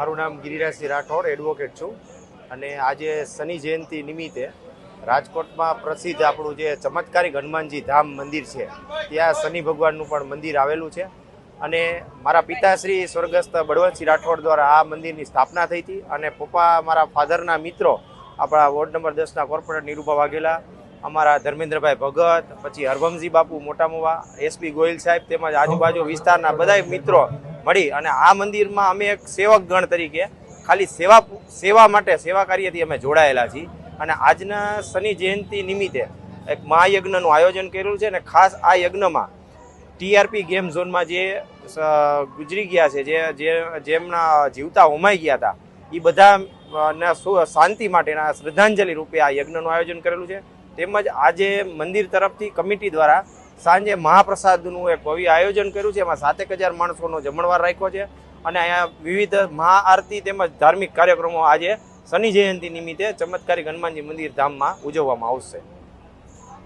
મારું નામ ગિરિરાજસિંહ રાઠોડ એડવોકેટ છું. અને આજે શનિ જયંતિ નિમિત્તે રાજકોટમાં પ્રસિદ્ધ આપણું જે ચમત્કારિક હનુમાનજી ધામ મંદિર છે, ત્યાં શનિ ભગવાનનું પણ મંદિર આવેલું છે. અને મારા પિતાશ્રી સ્વર્ગસ્થ બળવંતસિંહ રાઠોડ દ્વારા આ મંદિરની સ્થાપના થઈ હતી અને પપ્પા મારા ફાધરના મિત્રો આપણા વોર્ડ નંબર દસના કોર્પોરેટર નિરૂપા વાઘેલા, અમારા ધર્મેન્દ્રભાઈ ભગત, પછી હરભમજી બાપુ મોટા મોવા એસપી ગોયલ સાહેબ તેમજ આજુબાજુ વિસ્તારના બધા મિત્રો મળી અને આ મંદિરમાં અમે એક સેવક ગણ તરીકે ખાલી સેવા સેવા માટે સેવા કાર્યથી અમે જોડાયેલા છીએ. અને આજના શનિ જયંતિ નિમિત્તે એક મહાયજ્ઞનું આયોજન કરેલું છે અને ખાસ આ યજ્ઞમાં ટીઆરપી ગેમ ઝોનમાં જે ગુજરી ગયા છે, જે જેમના જીવતા હોમાઈ ગયા હતા એ બધા શાંતિ માટેના શ્રદ્ધાંજલિ રૂપે આ યજ્ઞનું આયોજન કરેલું છે. તેમજ આજે મંદિર તરફથી કમિટી દ્વારા સાંજે મહાપ્રસાદનું એક ભવ્ય આયોજન કર્યું છે. એમાં સાતેક હજાર માણસોનો જમણવાર રાખ્યો છે. અને અહીંયા વિવિધ મહાઆરતી તેમજ ધાર્મિક કાર્યક્રમો આજે શનિ જયંતિ નિમિત્તે ચમત્કારી હનુમાનજી મંદિર ધામમાં ઉજવવામાં આવશે.